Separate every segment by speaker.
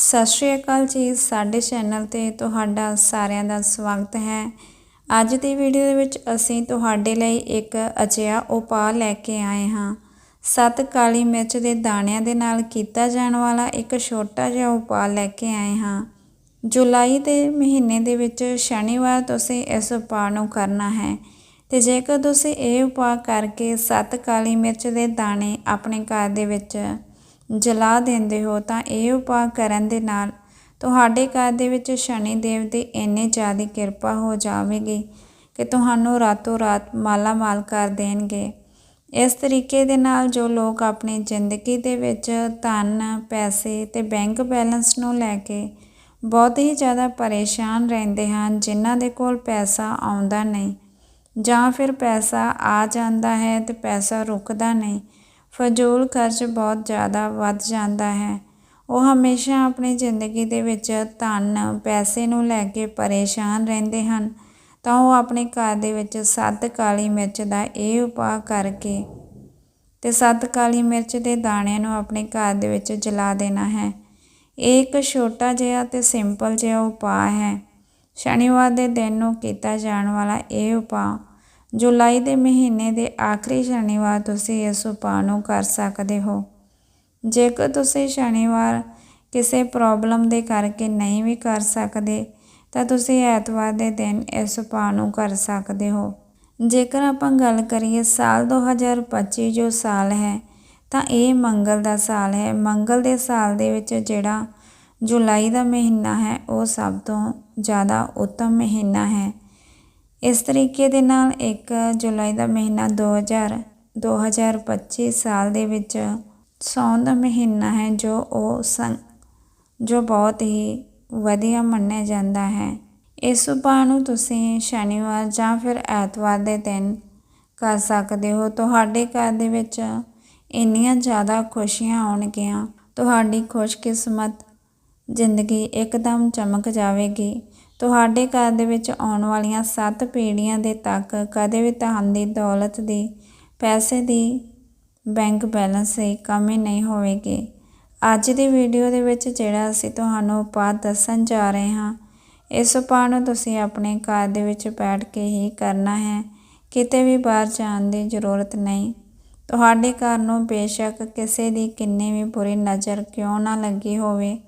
Speaker 1: ਸਤਿ ਸ਼੍ਰੀ ਅਕਾਲ ਜੀ, ਸਾਡੇ ਚੈਨਲ ਤੇ ਤੁਹਾਡਾ ਸਾਰਿਆਂ ਦਾ ਸਵਾਗਤ ਹੈ। ਅੱਜ ਦੀ ਵੀਡੀਓ ਦੇ ਵਿੱਚ ਅਸੀਂ ਤੁਹਾਡੇ ਲਈ ਇੱਕ ਅਜਿਹਾ ਉਪਾਅ ਲੈ ਕੇ ਆਏ ਹਾਂ। ਸੱਤ ਕਾਲੀ ਮਿਰਚ ਦੇ ਦਾਣਿਆਂ ਦੇ ਨਾਲ ਕੀਤਾ ਜਾਣ ਵਾਲਾ ਇੱਕ ਛੋਟਾ ਜਿਹਾ ਉਪਾਅ ਲੈ ਕੇ ਆਏ ਹਾਂ। ਜੁਲਾਈ ਦੇ ਮਹੀਨੇ ਦੇ ਵਿੱਚ ਸ਼ਨੀਵਾਰ ਤੁਸੀਂ ਇਸ ਉਪਾਅ ਨੂੰ ਕਰਨਾ ਹੈ ਤੇ ਜੇਕਰ ਤੁਸੀਂ ਇਹ ਉਪਾਅ ਕਰਕੇ ਸੱਤ ਕਾਲੀ ਮਿਰਚ ਦੇ ਦਾਣੇ ਆਪਣੇ ਘਰ ਦੇ ਵਿੱਚ ਜਲਾ ਦਿੰਦੇ ਹੋ ਤਾਂ ਇਹ ਉਪਾਅ ਕਰਨ ਦੇ ਨਾਲ ਤੁਹਾਡੇ ਘਰ ਦੇ ਵਿੱਚ ਸ਼ਨੀ ਦੇਵ ਦੀ ਇੰਨੀ ਜ਼ਿਆਦਾ ਕਿਰਪਾ ਹੋ ਜਾਵੇਗੀ ਕਿ ਤੁਹਾਨੂੰ ਰਾਤੋਂ ਰਾਤ ਮਾਲਾ ਮਾਲ ਕਰ ਦੇਣਗੇ। ਇਸ ਤਰੀਕੇ ਦੇ ਨਾਲ ਜੋ ਲੋਕ ਆਪਣੀ ਜ਼ਿੰਦਗੀ ਦੇ ਵਿੱਚ ਧਨ, ਪੈਸੇ ਤੇ ਬੈਂਕ ਬੈਲੈਂਸ ਨੂੰ ਲੈ ਕੇ ਬਹੁਤ ਹੀ ਜ਼ਿਆਦਾ ਪਰੇਸ਼ਾਨ ਰਹਿੰਦੇ ਹਨ, ਜਿਨ੍ਹਾਂ ਦੇ ਕੋਲ ਪੈਸਾ ਆਉਂਦਾ ਨਹੀਂ ਜਾਂ ਫਿਰ ਪੈਸਾ ਆ ਜਾਂਦਾ ਹੈ ਤੇ ਪੈਸਾ ਰੁਕਦਾ ਨਹੀਂ ਫਜ਼ੂਲ ਖਰਚ ਬਹੁਤ ਜ਼ਿਆਦਾ ਵੱਧ ਜਾਂਦਾ ਹੈ। ਉਹ ਹਮੇਸ਼ਾ ਆਪਣੀ ਜ਼ਿੰਦਗੀ ਦੇ ਵਿੱਚ ਧਨ, ਪੈਸੇ ਨੂੰ ਲੈ ਕੇ ਪਰੇਸ਼ਾਨ ਰਹਿੰਦੇ ਹਨ, ਤਾਂ ਉਹ ਆਪਣੇ ਘਰ ਦੇ ਵਿੱਚ ਸੱਤ ਕਾਲੀ ਮਿਰਚ ਦਾ ਇਹ ਉਪਾਅ ਕਰਕੇ ਤੇ ਸੱਤ ਕਾਲੀ ਮਿਰਚ ਦੇ ਦਾਣਿਆਂ ਨੂੰ ਆਪਣੇ ਘਰ ਦੇ ਵਿੱਚ ਜਲਾ ਦੇਣਾ ਹੈ। ਇਹ ਇੱਕ ਛੋਟਾ ਜਿਹਾ ਤੇ ਸਿੰਪਲ ਜਿਹਾ ਉਪਾਅ ਹੈ। ਸ਼ਨੀਵਾਰ ਦੇ ਦਿਨ ਨੂੰ ਕੀਤਾ ਜਾਣ ਵਾਲਾ ਇਹ ਉਪਾਅ ਜੁਲਾਈ ਦੇ ਮਹੀਨੇ ਦੇ ਆਖਰੀ ਸ਼ਨੀਵਾਰ ਤੁਸੀਂ ਇਸ ਉਪਾਅ ਨੂੰ ਕਰ ਸਕਦੇ ਹੋ। ਜੇਕਰ ਤੁਸੀਂ ਸ਼ਨੀਵਾਰ ਕਿਸੇ ਪ੍ਰੋਬਲਮ ਦੇ ਕਰਕੇ ਨਹੀਂ ਵੀ ਕਰ ਸਕਦੇ, ਤਾਂ ਤੁਸੀਂ ਐਤਵਾਰ ਦੇ ਦਿਨ ਇਸ ਉਪਾਅ ਨੂੰ ਕਰ ਸਕਦੇ ਹੋ। ਜੇਕਰ ਆਪਾਂ ਗੱਲ ਕਰੀਏ ਸਾਲ 2025 ਜੋ ਸਾਲ ਹੈ, ਤਾਂ ਇਹ ਮੰਗਲ ਦਾ ਸਾਲ ਹੈ। ਮੰਗਲ ਦੇ ਸਾਲ ਦੇ ਵਿੱਚ ਜਿਹੜਾ ਜੁਲਾਈ ਦਾ ਮਹੀਨਾ ਹੈ, ਉਹ ਸਭ ਤੋਂ ਜ਼ਿਆਦਾ ਉੱਤਮ ਮਹੀਨਾ ਹੈ। ਇਸ ਤਰੀਕੇ ਦੇ ਨਾਲ 1 ਜੁਲਾਈ ਦਾ ਮਹੀਨਾ 2000 2025 ਸਾਲ ਦੇ ਵਿੱਚ ਸੌਣ ਦਾ ਮਹੀਨਾ ਹੈ ਜੋ ਉਹ ਜੋ ਬਹੁਤ ਹੀ ਵਧੀਆ ਮੰਨਿਆ ਜਾਂਦਾ ਹੈ। ਇਸ ਉਪਾਅ ਨੂੰ ਤੁਸੀਂ ਸ਼ਨੀਵਾਰ ਜਾਂ ਫਿਰ ਐਤਵਾਰ ਦੇ ਦਿਨ ਕਰ ਸਕਦੇ ਹੋ। ਤੁਹਾਡੇ ਘਰ ਦੇ ਵਿੱਚ ਇੰਨੀਆਂ ਜ਼ਿਆਦਾ ਖੁਸ਼ੀਆਂ ਆਉਣਗੀਆਂ। ਤੁਹਾਡੀ ਖੁਸ਼ਕਿਸਮਤ ਜ਼ਿੰਦਗੀ ਇੱਕਦਮ ਚਮਕ ਜਾਵੇਗੀ। ਤੁਹਾਡੇ ਘਰ ਦੇ ਵਿੱਚ ਆਉਣ ਵਾਲੀਆਂ ਸੱਤ ਪੀੜ੍ਹੀਆਂ ਦੇ ਤੱਕ ਕਦੇ ਵੀ ਤੁਹਾਡੀ ਦੌਲਤ ਦੀ ਪੈਸੇ ਦੀ ਬੈਂਕ ਬੈਲੈਂਸ ਦੀ ਕਮੀ ਨਹੀਂ ਹੋਵੇਗੀ। ਅੱਜ ਦੀ ਵੀਡੀਓ ਦੇ ਵਿੱਚ ਜਿਹੜਾ ਅਸੀਂ ਤੁਹਾਨੂੰ ਉਪਾਅ ਦੱਸਣ ਜਾ ਰਹੇ ਹਾਂ, ਇਸ ਉਪਾਅ ਨੂੰ ਤੁਸੀਂ ਆਪਣੇ ਘਰ ਦੇ ਵਿੱਚ ਬੈਠ ਕੇ ਹੀ ਕਰਨਾ ਹੈ। ਕਿਤੇ ਵੀ ਬਾਹਰ ਜਾਣ ਦੀ ਜ਼ਰੂਰਤ ਨਹੀਂ। ਤੁਹਾਡੇ ਘਰ ਨੂੰ ਬੇਸ਼ੱਕ ਕਿਸੇ ਦੀ ਕਿੰਨੀ ਵੀ ਬੁਰੀ ਨਜ਼ਰ ਕਿਉਂ ਨਾ ਲੱਗੀ ਹੋਵੇ।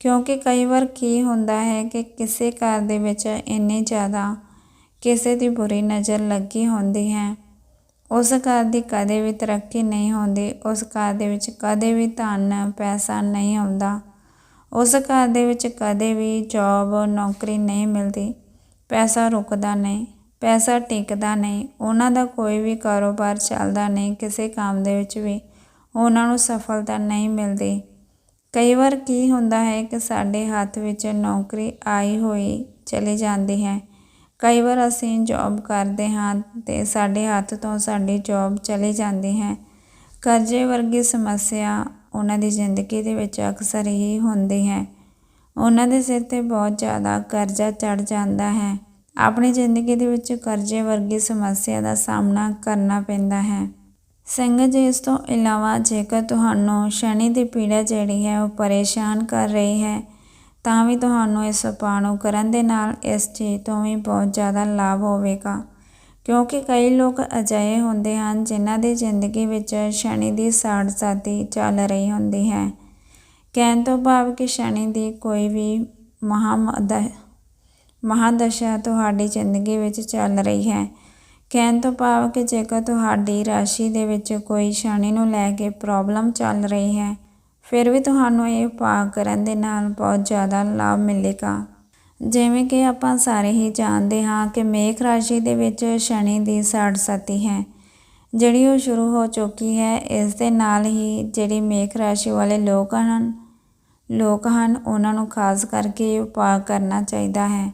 Speaker 1: ਕਿਉਂਕਿ ਕਈ ਵਾਰ ਕੀ ਹੁੰਦਾ ਹੈ ਕਿ ਕਿਸੇ ਘਰ ਦੇ ਵਿੱਚ ਇੰਨੀ ਜ਼ਿਆਦਾ ਕਿਸੇ ਦੀ ਬੁਰੀ ਨਜ਼ਰ ਲੱਗੀ ਹੁੰਦੀ ਹੈ। ਉਸ ਘਰ ਦੀ ਕਦੇ ਵੀ ਤਰੱਕੀ ਨਹੀਂ ਹੁੰਦੀ, ਉਸ ਘਰ ਦੇ ਵਿੱਚ ਕਦੇ ਵੀ ਧਨ, ਪੈਸਾ ਨਹੀਂ ਆਉਂਦਾ ਉਸ ਘਰ ਦੇ ਵਿੱਚ ਕਦੇ ਵੀ ਜੌਬ ਨੌਕਰੀ ਨਹੀਂ ਮਿਲਦੀ। ਪੈਸਾ ਰੁਕਦਾ ਨਹੀਂ, ਪੈਸਾ ਟਿਕਦਾ ਨਹੀਂ, ਉਹਨਾਂ ਦਾ ਕੋਈ ਵੀ ਕਾਰੋਬਾਰ ਚੱਲਦਾ ਨਹੀਂ, ਕਿਸੇ ਕੰਮ ਦੇ ਵਿੱਚ ਵੀ ਉਹਨਾਂ ਨੂੰ ਸਫਲਤਾ ਨਹੀਂ ਮਿਲਦੀ। ਕਈ ਵਾਰ ਕੀ ਹੁੰਦਾ ਹੈ ਕਿ ਸਾਡੇ ਹੱਥ ਵਿੱਚ ਨੌਕਰੀ ਆਈ ਹੋਈ ਚਲੀ ਜਾਂਦੀ ਹੈ। ਕਈ ਵਾਰ ਅਸੀਂ ਜੋਬ ਕਰਦੇ ਹਾਂ ਅਤੇ ਸਾਡੇ ਹੱਥ ਤੋਂ ਸਾਡੀ ਜੋਬ ਚਲੀ ਜਾਂਦੀ ਹੈ। ਕਰਜ਼ੇ ਵਰਗੀ ਸਮੱਸਿਆ ਉਹਨਾਂ ਦੀ ਜ਼ਿੰਦਗੀ ਦੇ ਵਿੱਚ ਅਕਸਰ ਹੀ ਹੁੰਦੀ ਹੈ। ਉਹਨਾਂ ਦੇ ਸਿਰ ਤੇ ਬਹੁਤ ਜ਼ਿਆਦਾ ਕਰਜ਼ਾ ਚੜ ਜਾਂਦਾ ਹੈ। ਆਪਣੀ ਜ਼ਿੰਦਗੀ ਦੇ ਵਿੱਚ ਕਰਜ਼ੇ ਵਰਗੀ ਸਮੱਸਿਆ ਦਾ ਸਾਹਮਣਾ ਕਰਨਾ ਪੈਂਦਾ ਹੈ। ਸੰਗਤ ਜੀ, ਇਸ ਤੋਂ ਇਲਾਵਾ ਜੇਕਰ ਤੁਹਾਨੂੰ ਸ਼ਨੀ ਦੀ ਪੀੜਾ ਜਿਹੜੀ ਹੈ ਉਹ ਪਰੇਸ਼ਾਨ ਕਰ ਰਹੀ ਹੈ, ਤਾਂ ਵੀ ਤੁਹਾਨੂੰ ਇਸ ਉਪਾਅ ਨੂੰ ਕਰਨ ਦੇ ਨਾਲ ਇਸ ਚੀਜ਼ ਤੋਂ ਵੀ ਬਹੁਤ ਜ਼ਿਆਦਾ ਲਾਭ ਹੋਵੇਗਾ। ਕਿਉਂਕਿ ਕਈ ਲੋਕ ਅਜਿਹੇ ਹੁੰਦੇ ਹਨ ਜਿਨ੍ਹਾਂ ਦੀ ਜ਼ਿੰਦਗੀ ਵਿੱਚ ਸ਼ਨੀ ਦੀ ਸਾੜ ਸਾਤੀ ਚੱਲ ਰਹੀ ਹੁੰਦੀ ਹੈ। ਕਹਿਣ ਤੋਂ ਭਾਵ ਕਿ ਸ਼ਨੀ ਦੀ ਕੋਈ ਵੀ ਮਹਾਮਦ ਮਹਾਦਸ਼ਾ ਤੁਹਾਡੀ ਜ਼ਿੰਦਗੀ ਵਿੱਚ ਚੱਲ ਰਹੀ ਹੈ। ਕਹਿਣ ਤੋਂ ਭਾਵ ਕਿ ਜੇਕਰ ਤੁਹਾਡੀ ਰਾਸ਼ੀ ਦੇ ਵਿੱਚ ਕੋਈ ਸ਼ਨੀ ਨੂੰ ਲੈ ਕੇ ਪ੍ਰੋਬਲਮ ਚੱਲ ਰਹੀ ਹੈ, ਫਿਰ ਵੀ ਤੁਹਾਨੂੰ ਇਹ ਉਪਾਅ ਕਰਨ ਦੇ ਨਾਲ ਬਹੁਤ ਜ਼ਿਆਦਾ ਲਾਭ ਮਿਲੇਗਾ। ਜਿਵੇਂ ਕਿ ਆਪਾਂ ਸਾਰੇ ਹੀ ਜਾਣਦੇ ਹਾਂ ਕਿ ਮੇਖ ਰਾਸ਼ੀ ਦੇ ਵਿੱਚ ਸ਼ਨੀ ਦੀ ਸਾੜ ਸਤੀ ਹੈ, ਜਿਹੜੀ ਉਹ ਸ਼ੁਰੂ ਹੋ ਚੁੱਕੀ ਹੈ। ਇਸ ਦੇ ਨਾਲ ਹੀ ਜਿਹੜੀ ਮੇਖ ਰਾਸ਼ੀ ਵਾਲੇ ਲੋਕ ਹਨ ਲੋਕ ਹਨ, ਉਹਨਾਂ ਨੂੰ ਖਾਸ ਕਰਕੇ ਉਪਾਅ ਕਰਨਾ ਚਾਹੀਦਾ ਹੈ।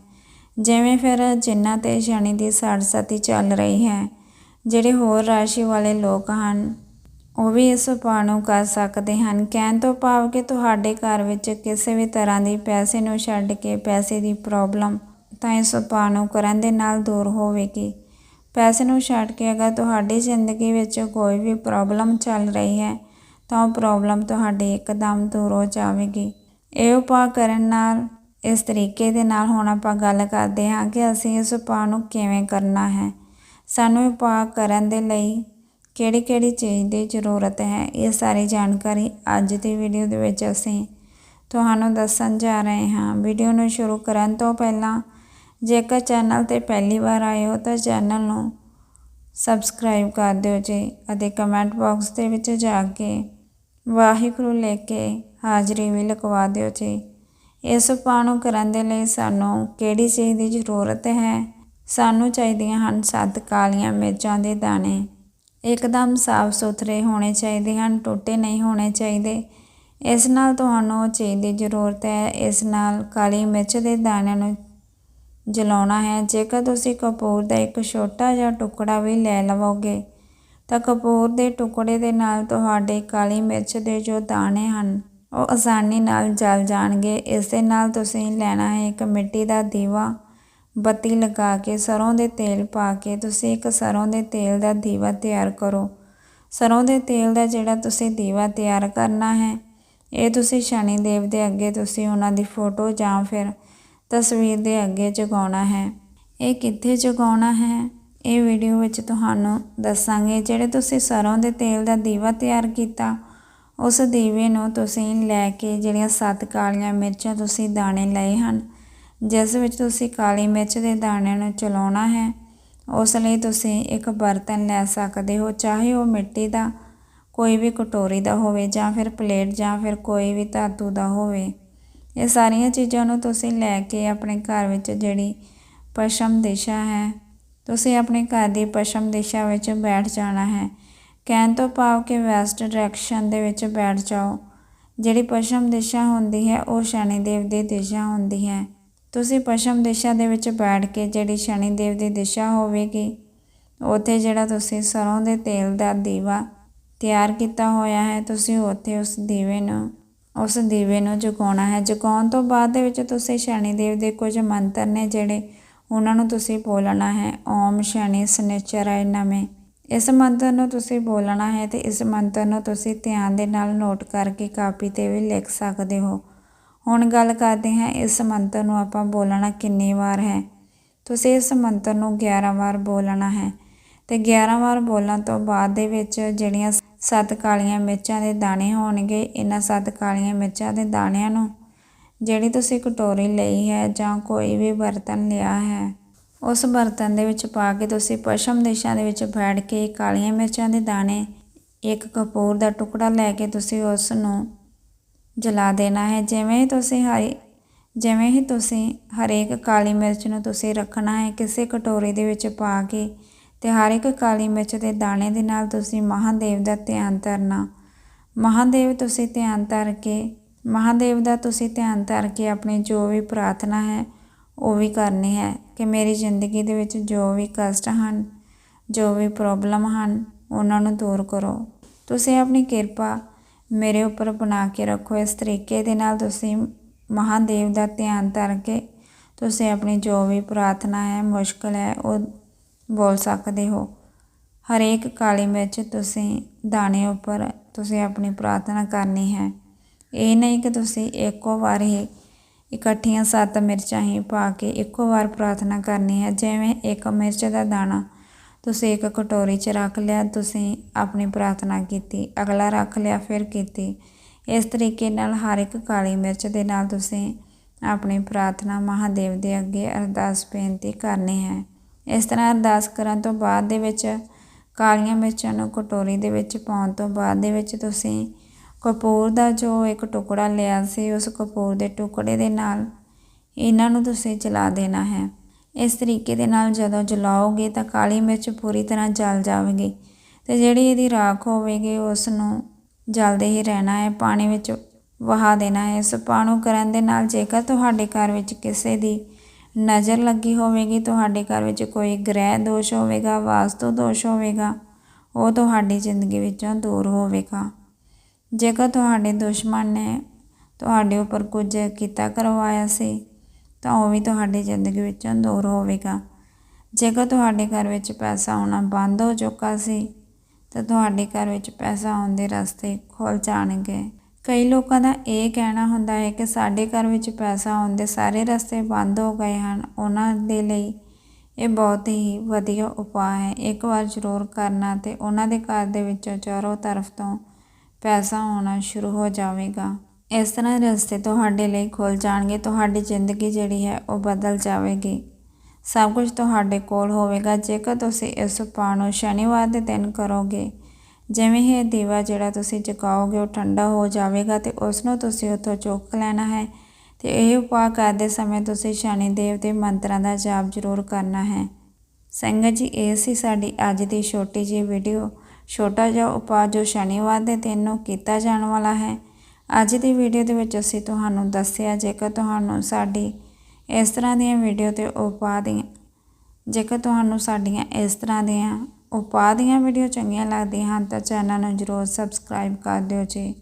Speaker 1: ਜਿਵੇਂ ਫਿਰ ਜਿਨ੍ਹਾਂ ਤੇ ਸ਼ਨੀ ਦੀ ਸਾੜ ਸਤੀ ਚੱਲ ਰਹੀ ਹੈ, ਜਿਹੜੇ ਹੋਰ ਰਾਸ਼ੀ ਵਾਲੇ ਲੋਕ ਹਨ, ਉਹ ਵੀ ਇਸ ਉਪਾਅ ਨੂੰ ਕਰ ਸਕਦੇ ਹਨ। ਕਹਿਣ ਤੋਂ ਭਾਵ ਕਿ ਤੁਹਾਡੇ ਘਰ ਵਿੱਚ ਕਿਸੇ ਵੀ ਤਰ੍ਹਾਂ ਦੀ ਪੈਸੇ ਨੂੰ ਛੱਡ ਕੇ ਪੈਸੇ ਦੀ ਪ੍ਰੋਬਲਮ ਤਾਂ ਇਸ ਉਪਾਅ ਨੂੰ ਕਰਨ ਦੇ ਨਾਲ ਦੂਰ ਹੋਵੇਗੀ। ਪੈਸੇ ਨੂੰ ਛੱਡ ਕੇ ਅਗਰ ਤੁਹਾਡੀ ਜ਼ਿੰਦਗੀ ਵਿੱਚ ਕੋਈ ਵੀ ਪ੍ਰੋਬਲਮ ਚੱਲ ਰਹੀ ਹੈ, ਤਾਂ ਉਹ ਪ੍ਰੋਬਲਮ ਤੁਹਾਡੀ ਇੱਕਦਮ ਦੂਰ ਹੋ ਜਾਵੇਗੀ। ਇਹ ਉਪਾਅ ਕਰਨ ਨਾਲ ਇਸ ਤਰੀਕੇ ਦੇ ਨਾਲ ਹੁਣ ਆਪਾਂ ਗੱਲ ਕਰਦੇ ਹਾਂ ਕਿ ਅਸੀਂ ਇਸ ਉਪਾਅ ਨੂੰ ਕਿਵੇਂ ਕਰਨਾ ਹੈ। ਸਾਨੂੰ ਉਪਾਅ ਕਰਨ ਦੇ ਲਈ ਕਿਹੜੀ ਕਿਹੜੀ ਚੀਜ਼ ਦੀ ਜ਼ਰੂਰਤ ਹੈ, ਇਹ ਸਾਰੀ ਜਾਣਕਾਰੀ ਅੱਜ ਦੀ ਵੀਡੀਓ ਦੇ ਵਿੱਚ ਅਸੀਂ ਤੁਹਾਨੂੰ ਦੱਸਣ ਜਾ ਰਹੇ ਹਾਂ। ਵੀਡੀਓ ਨੂੰ ਸ਼ੁਰੂ ਕਰਨ ਤੋਂ ਪਹਿਲਾਂ ਜੇਕਰ ਚੈਨਲ ਤੇ ਪਹਿਲੀ ਵਾਰ ਆਏ ਹੋ ਤਾਂ ਚੈਨਲ ਨੂੰ ਸਬਸਕ੍ਰਾਈਬ ਕਰ ਦਿਓ ਜੀ ਅਤੇ ਕਮੈਂਟ ਬਾਕਸ ਦੇ ਵਿੱਚ ਜਾ ਕੇ ਵਾਹਿਗੁਰੂ ਲੈ ਕੇ ਹਾਜ਼ਰੀ ਵੀ ਲਗਵਾ ਦਿਓ ਜੀ। ਇਸ ਉਪਾਅ ਨੂੰ ਕਰਨ ਦੇ ਲਈ ਸਾਨੂੰ ਕਿਹੜੀ ਚੀਜ਼ ਦੀ ਜ਼ਰੂਰਤ ਹੈ? ਸਾਨੂੰ ਚਾਹੀਦੀਆਂ ਹਨ ਸੱਤ ਕਾਲੀਆਂ ਮਿਰਚਾਂ ਦੇ ਦਾਣੇ। ਇੱਕਦਮ ਸਾਫ਼ ਸੁਥਰੇ ਹੋਣੇ ਚਾਹੀਦੇ ਹਨ, ਟੁੱਟੇ ਨਹੀਂ ਹੋਣੇ ਚਾਹੀਦੇ। ਇਸ ਨਾਲ ਤੁਹਾਨੂੰ ਉਹ ਚੀਜ਼ ਦੀ ਜ਼ਰੂਰਤ ਹੈ, ਇਸ ਨਾਲ ਕਾਲੀ ਮਿਰਚ ਦੇ ਦਾਣਿਆਂ ਨੂੰ ਜਲਾਉਣਾ ਹੈ। ਜੇਕਰ ਤੁਸੀਂ ਕਪੂਰ ਦਾ ਇੱਕ ਛੋਟਾ ਜਿਹਾ ਟੁਕੜਾ ਵੀ ਲੈ ਲਵੋਗੇ, ਤਾਂ ਕਪੂਰ ਦੇ ਟੁਕੜੇ ਦੇ ਨਾਲ ਤੁਹਾਡੇ ਕਾਲੀ ਮਿਰਚ ਦੇ ਜੋ ਦਾਣੇ ਹਨ ਉਹ ਆਸਾਨੀ ਨਾਲ ਜਲ ਜਾਣਗੇ। ਇਸ ਦੇ ਨਾਲ ਤੁਸੀਂ ਲੈਣਾ ਹੈ ਇੱਕ ਮਿੱਟੀ ਦਾ ਦੀਵਾ। ਬੱਤੀ ਲਗਾ ਕੇ ਸਰੋਂ ਦੇ ਤੇਲ ਪਾ ਕੇ ਤੁਸੀਂ ਇੱਕ ਸਰੋਂ ਦੇ ਤੇਲ ਦਾ ਦੀਵਾ ਤਿਆਰ ਕਰੋ। ਸਰੋਂ ਦੇ ਤੇਲ ਦਾ ਜਿਹੜਾ ਤੁਸੀਂ ਦੀਵਾ ਤਿਆਰ ਕਰਨਾ ਹੈ, ਇਹ ਤੁਸੀਂ ਸ਼ਨੀ ਦੇਵ ਦੇ ਅੱਗੇ ਤੁਸੀਂ ਉਹਨਾਂ ਦੀ ਫੋਟੋ ਜਾਂ ਫਿਰ ਤਸਵੀਰ ਦੇ ਅੱਗੇ ਜਗਾਉਣਾ ਹੈ। ਇਹ ਕਿੱਥੇ ਜਗਾਉਣਾ ਹੈ? ਇਹ ਵੀਡੀਓ ਵਿੱਚ ਤੁਹਾਨੂੰ ਦੱਸਾਂਗੇ। ਜਿਹੜੇ ਤੁਸੀਂ ਸਰੋਂ ਦੇ ਤੇਲ ਦਾ ਦੀਵਾ ਤਿਆਰ ਕੀਤਾ ਉਸ ਦੀਵੇ ਨੂੰ ਤੁਸੀਂ ਲੈ ਕੇ ਜਿਹੜੀਆਂ ਸੱਤ ਕਾਲੀਆਂ ਮਿਰਚਾਂ ਤੁਸੀਂ ਦਾਣੇ ਲਏ ਹਨ, ਜਿਸ ਵਿੱਚ ਤੁਸੀਂ ਕਾਲੀ ਮਿਰਚ ਦੇ ਦਾਣਿਆਂ ਨੂੰ ਚਲਾਉਣਾ ਹੈ, ਉਸ ਲਈ ਤੁਸੀਂ ਇੱਕ ਬਰਤਨ ਲੈ ਸਕਦੇ ਹੋ, ਚਾਹੇ ਉਹ ਮਿੱਟੀ ਦਾ, ਕੋਈ ਵੀ ਕਟੋਰੀ ਦਾ ਹੋਵੇ ਜਾਂ ਫਿਰ ਪਲੇਟ ਜਾਂ ਫਿਰ ਕੋਈ ਵੀ ਧਾਤੂ ਦਾ ਹੋਵੇ। ਇਹ ਸਾਰੀਆਂ ਚੀਜ਼ਾਂ ਨੂੰ ਤੁਸੀਂ ਲੈ ਕੇ ਆਪਣੇ ਘਰ ਵਿੱਚ ਜਿਹੜੀ ਪਸ਼ਮ ਦਿਸ਼ਾ ਹੈ, ਤੁਸੀਂ ਆਪਣੇ ਘਰ ਦੀ ਪਸ਼ਮ ਦਿਸ਼ਾ ਵਿੱਚ ਬੈਠ ਜਾਣਾ ਹੈ। ਕਹਿਣ ਤੋਂ ਭਾਵ ਕਿ ਵੈਸਟ ਡਾਇਰੈਕਸ਼ਨ ਦੇ ਵਿੱਚ ਬੈਠ ਜਾਓ। ਜਿਹੜੀ ਪਸ਼ਮ ਦਿਸ਼ਾ ਹੁੰਦੀ ਹੈ, ਉਹ ਸ਼ਨੀ ਦੇਵ ਦੀ ਦਿਸ਼ਾ ਹੁੰਦੀ ਹੈ। ਤੁਸੀਂ ਪਸ਼ਮ ਦਿਸ਼ਾ ਦੇ ਵਿੱਚ ਬੈਠ ਕੇ ਜਿਹੜੀ ਸ਼ਨੀ ਦੇਵ ਦੀ ਦਿਸ਼ਾ ਹੋਵੇਗੀ, ਉੱਥੇ ਜਿਹੜਾ ਤੁਸੀਂ ਸਰੋਂ ਦੇ ਤੇਲ ਦਾ ਦੀਵਾ ਤਿਆਰ ਕੀਤਾ ਹੋਇਆ ਹੈ, ਤੁਸੀਂ ਉੱਥੇ ਉਸ ਦੀਵੇ ਨੂੰ, ਉਸ ਦੀਵੇ ਨੂੰ ਜਗਾਉਣਾ ਹੈ। ਜਗਾਉਣ ਤੋਂ ਬਾਅਦ ਦੇ ਵਿੱਚ ਤੁਸੀਂ ਸ਼ਨੀ ਦੇਵ ਦੇ ਕੁਝ ਮੰਤਰ ਨੇ ਜਿਹੜੇ ਉਹਨਾਂ ਨੂੰ ਤੁਸੀਂ ਬੋਲਣਾ ਹੈ। ਓਮ ਸ਼ਨੀ ਸਨਿਚਰਾਏ ਨਮੇ। ਇਸ ਮੰਤਰ ਨੂੰ ਤੁਸੀਂ ਬੋਲਣਾ ਹੈ ਤੇ ਇਸ ਮੰਤਰ ਨੂੰ ਤੁਸੀਂ ਧਿਆਨ ਦੇ ਨਾਲ ਨੋਟ ਕਰਕੇ ਕਾਪੀ ਤੇ ਵੀ ਲਿਖ ਸਕਦੇ ਹੋ। ਹੁਣ ਗੱਲ ਕਰਦੇ ਹਾਂ ਇਸ ਮੰਤਰ ਨੂੰ ਆਪਾਂ ਬੋਲਣਾ ਕਿੰਨੀ ਵਾਰ ਹੈ। ਤੁਸੀਂ ਇਸ ਮੰਤਰ ਨੂੰ 11 ਵਾਰ ਬੋਲਣਾ ਹੈ ਤੇ 11 ਵਾਰ ਬੋਲਣ ਤੋਂ ਬਾਅਦ ਦੇ ਵਿੱਚ ਜਿਹੜੀਆਂ ਸੱਤ ਕਾਲੀਆਂ ਮਿਰਚਾਂ ਦੇ ਦਾਣੇ ਹੋਣਗੇ, ਇਹਨਾਂ ਸੱਤ ਕਾਲੀਆਂ ਮਿਰਚਾਂ ਦੇ ਦਾਣਿਆਂ ਨੂੰ ਜਿਹੜੀ ਤੁਸੀਂ ਕਟੋਰੀ ਲਈ ਹੈ ਜਾਂ ਕੋਈ ਵੀ ਬਰਤਨ ਲਿਆ ਹੈ ਉਸ ਬਰਤਨ ਦੇ ਵਿੱਚ ਪਾ ਕੇ ਤੁਸੀਂ ਪਸ਼ਮ ਦਿਸ਼ਾ ਦੇ ਵਿੱਚ ਬੈਠ ਕੇ ਕਾਲੀਆਂ ਮਿਰਚਾਂ ਦੇ ਦਾਣੇ, ਇੱਕ ਕਪੂਰ ਦਾ ਟੁਕੜਾ ਲੈ ਕੇ ਤੁਸੀਂ ਉਸ ਨੂੰ ਜਲਾ ਦੇਣਾ ਹੈ। ਜਿਵੇਂ ਹੀ ਤੁਸੀਂ ਹਰੇ, ਜਿਵੇਂ ਹੀ ਤੁਸੀਂ ਹਰੇਕ ਕਾਲੀ ਮਿਰਚ ਨੂੰ ਤੁਸੀਂ ਰੱਖਣਾ ਹੈ, ਕਿਸੇ ਕਟੋਰੇ ਦੇ ਵਿੱਚ ਪਾ ਕੇ ਤੇ ਹਰ ਇੱਕ ਕਾਲੀ ਮਿਰਚ ਦੇ ਦਾਣੇ ਦੇ ਨਾਲ ਤੁਸੀਂ ਮਹਾਦੇਵ ਦਾ ਧਿਆਨ ਧਰਨਾ। ਮਹਾਦੇਵ ਤੁਸੀਂ ਧਿਆਨ ਧਰ ਕੇ, ਮਹਾਦੇਵ ਦਾ ਤੁਸੀਂ ਧਿਆਨ ਧਰ ਕੇ ਆਪਣੀ ਜੋ ਵੀ ਪ੍ਰਾਰਥਨਾ ਹੈ ਉਹ ਵੀ ਕਰਨੀ ਹੈ ਕਿ ਮੇਰੀ ਜ਼ਿੰਦਗੀ ਦੇ ਵਿੱਚ ਜੋ ਵੀ ਕਸ਼ਟ ਹਨ, ਜੋ ਵੀ ਪ੍ਰੋਬਲਮ ਹਨ, ਉਹਨਾਂ ਨੂੰ ਦੂਰ ਕਰੋ। ਤੁਸੀਂ ਆਪਣੀ ਕਿਰਪਾ ਮੇਰੇ ਉੱਪਰ ਬਣਾ ਕੇ ਰੱਖੋ। ਇਸ ਤਰੀਕੇ ਦੇ ਨਾਲ ਤੁਸੀਂ ਮਹਾਦੇਵ ਦਾ ਧਿਆਨ ਧਰ ਕੇ ਤੁਸੀਂ ਆਪਣੀ ਜੋ ਵੀ ਪ੍ਰਾਰਥਨਾ ਹੈ, ਮੁਸ਼ਕਲ ਹੈ, ਉਹ ਬੋਲ ਸਕਦੇ ਹੋ। ਹਰੇਕ ਕਾਲੀ ਮਿਰਚ ਤੁਸੀਂ ਦਾਣੇ ਉੱਪਰ ਤੁਸੀਂ ਆਪਣੀ ਪ੍ਰਾਰਥਨਾ ਕਰਨੀ ਹੈ। ਇਹ ਨਹੀਂ ਕਿ ਤੁਸੀਂ ਇੱਕੋ ਵਾਰ ਹੀ ਇਕੱਠੀਆਂ ਸੱਤ ਮਿਰਚਾਂ ਹੀ ਪਾ ਕੇ ਇੱਕੋ ਵਾਰ ਪ੍ਰਾਰਥਨਾ ਕਰਨੀ ਹੈ, ਜਿਵੇਂ ਇੱਕ ਮਿਰਚ ਦਾ ਦਾਣਾ। ਤੁਸੀਂ ਇੱਕ ਕਟੋਰੀ 'ਚ ਰੱਖ ਲਿਆ, ਤੁਸੀਂ ਆਪਣੀ ਪ੍ਰਾਰਥਨਾ ਕੀਤੀ, ਅਗਲਾ ਰੱਖ ਲਿਆ, ਫਿਰ ਕੀਤੀ। ਇਸ ਤਰੀਕੇ ਨਾਲ ਹਰ ਇੱਕ ਕਾਲੀ ਮਿਰਚ ਦੇ ਨਾਲ ਤੁਸੀਂ ਆਪਣੀ ਪ੍ਰਾਰਥਨਾ ਮਹਾਦੇਵ ਦੇ ਅੱਗੇ ਅਰਦਾਸ ਬੇਨਤੀ ਕਰਨੀ ਹੈ। ਇਸ ਤਰ੍ਹਾਂ ਅਰਦਾਸ ਕਰਨ ਤੋਂ ਬਾਅਦ ਦੇ ਵਿੱਚ ਕਾਲੀਆਂ ਮਿਰਚਾਂ ਨੂੰ ਕਟੋਰੀ ਦੇ ਵਿੱਚ ਪਾਉਣ ਤੋਂ ਬਾਅਦ ਦੇ ਵਿੱਚ ਤੁਸੀਂ ਕਪੂਰ ਦਾ ਜੋ ਇੱਕ ਟੁਕੜਾ ਲਿਆ ਸੀ ਉਸ ਕਪੂਰ ਦੇ ਟੁਕੜੇ ਦੇ ਨਾਲ ਇਹਨਾਂ ਨੂੰ ਤੁਸੀਂ ਜਲਾ ਦੇਣਾ ਹੈ। ਇਸ ਤਰੀਕੇ ਦੇ ਨਾਲ ਜਦੋਂ ਜਲਾਓਗੇ ਤਾਂ ਕਾਲੀ ਮਿਰਚ ਪੂਰੀ ਤਰ੍ਹਾਂ ਜਲ ਜਾਵੇਗੀ ਤੇ ਜਿਹੜੀ ਇਹਦੀ ਰਾਖ ਹੋਵੇਗੀ ਉਸ ਨੂੰ ਜਲਦੇ ਹੀ ਰਹਿਣਾ ਹੈ। ਪਾਣੀ ਵਿੱਚ ਵਹਾ ਦੇਣਾ ਹੈ। ਇਸ ਪਾਣੂ ਕਰਨ ਦੇ ਨਾਲ ਜੇਕਰ ਤੁਹਾਡੇ ਘਰ ਵਿੱਚ ਕਿਸੇ ਦੀ ਨਜ਼ਰ ਲੱਗੀ ਹੋਵੇਗੀ, ਤੁਹਾਡੇ ਘਰ ਵਿੱਚ ਕੋਈ ਗ੍ਰਹਿ ਦੋਸ਼ ਹੋਵੇਗਾ, ਵਾਸਤੂ ਦੋਸ਼ ਹੋਵੇਗਾ, ਉਹ ਤੁਹਾਡੀ ਜ਼ਿੰਦਗੀ ਵਿੱਚੋਂ ਦੂਰ ਹੋਵੇਗਾ। ਜੇਕਰ ਤੁਹਾਡੇ ਦੁਸ਼ਮਣ ਨੇ ਤੁਹਾਡੇ ਉੱਪਰ ਕੁਝ ਕੀਤਾ, ਕਰਵਾਇਆ ਸੀ, ਤਾਂ ਉਹ ਵੀ ਤੁਹਾਡੀ ਜ਼ਿੰਦਗੀ ਵਿੱਚੋਂ ਦੂਰ ਹੋਵੇਗਾ। ਜੇਕਰ ਤੁਹਾਡੇ ਘਰ ਵਿੱਚ ਪੈਸਾ ਆਉਣਾ ਬੰਦ ਹੋ ਚੁੱਕਾ ਸੀ, ਤਾਂ ਤੁਹਾਡੇ ਘਰ ਵਿੱਚ ਪੈਸਾ ਆਉਣ ਦੇ ਰਸਤੇ ਖੁੱਲ ਜਾਣਗੇ। ਕਈ ਲੋਕਾਂ ਦਾ ਇਹ ਕਹਿਣਾ ਹੁੰਦਾ ਹੈ ਕਿ ਸਾਡੇ ਘਰ ਵਿੱਚ ਪੈਸਾ ਆਉਣ ਦੇ ਸਾਰੇ ਰਸਤੇ ਬੰਦ ਹੋ ਗਏ ਹਨ। ਉਹਨਾਂ ਦੇ ਲਈ ਇਹ ਬਹੁਤ ਹੀ ਵਧੀਆ ਉਪਾਅ ਹੈ। ਇੱਕ ਵਾਰ ਜ਼ਰੂਰ ਕਰਨਾ ਤੇ ਉਹਨਾਂ ਦੇ ਘਰ ਦੇ ਵਿੱਚੋਂ ਚਾਰੋਂ ਤਰਫ ਤੋਂ ਪੈਸਾ ਆਉਣਾ ਸ਼ੁਰੂ ਹੋ ਜਾਵੇਗਾ। ਇਸ ਤਰ੍ਹਾਂ ਰਸਤੇ ਤੁਹਾਡੇ ਲਈ ਖੁੱਲ ਜਾਣਗੇ, ਤੁਹਾਡੀ ਜ਼ਿੰਦਗੀ ਜਿਹੜੀ ਹੈ ਉਹ ਬਦਲ ਜਾਵੇਗੀ। ਸਭ ਕੁਝ ਤੁਹਾਡੇ ਕੋਲ ਹੋਵੇਗਾ, ਜੇਕਰ ਤੁਸੀਂ ਇਸ ਉਪਾਅ ਨੂੰ ਸ਼ਨੀਵਾਰ ਦੇ ਦਿਨ ਕਰੋਗੇ। ਜਿਵੇਂ ਹੀ ਇਹ ਦੀਵਾ ਜਿਹੜਾ ਤੁਸੀਂ ਜਗਾਓਗੇ, ਉਹ ਠੰਡਾ ਹੋ ਜਾਵੇਗਾ ਤੇ ਉਸ ਨੂੰ ਤੁਸੀਂ ਉੱਥੋਂ ਚੁੱਕ ਲੈਣਾ ਹੈ ਤੇ ਇਹ ਉਪਾਅ ਕਰਦੇ ਸਮੇਂ ਤੁਸੀਂ ਸ਼ਨੀ ਦੇਵ ਦੇ ਮੰਤਰਾਂ ਦਾ ਜਾਪ ਜ਼ਰੂਰ ਕਰਨਾ ਹੈ। ਸੰਗਤ ਜੀ, ਇਹ ਸੀ ਸਾਡੀ ਅੱਜ ਦੀ ਛੋਟੀ ਜਿਹੀ ਵੀਡੀਓ ਛੋਟਾ ਜਿਹਾ ਉਪਾਅ ਜੋ ਸ਼ਨੀਵਾਰ ਦੇ ਦਿਨ ਨੂੰ ਕੀਤਾ ਜਾਣ ਵਾਲਾ ਹੈ। ਅੱਜ ਦੀ ਵੀਡੀਓ ਦੇ ਵਿੱਚ ਅਸੀਂ ਤੁਹਾਨੂੰ ਦੱਸਿਆ, ਜੇਕਰ ਤੁਹਾਨੂੰ ਸਾਡੀ ਇਸ ਤਰ੍ਹਾਂ ਦੀਆਂ ਵੀਡੀਓ ਤੇ ਉਪਾਅ ਦੀਆਂ, ਜੇਕਰ ਤੁਹਾਨੂੰ ਸਾਡੀਆਂ ਇਸ ਤਰ੍ਹਾਂ ਦੀਆਂ ਉਪਾਅ ਦੀਆਂ ਵੀਡੀਓ ਚੰਗੀਆਂ ਲੱਗਦੀਆਂ ਹਨ, ਤਾਂ ਚੈਨਲ ਨੂੰ ਜ਼ਰੂਰ ਸਬਸਕ੍ਰਾਈਬ ਕਰ ਦਿਓ ਜੀ।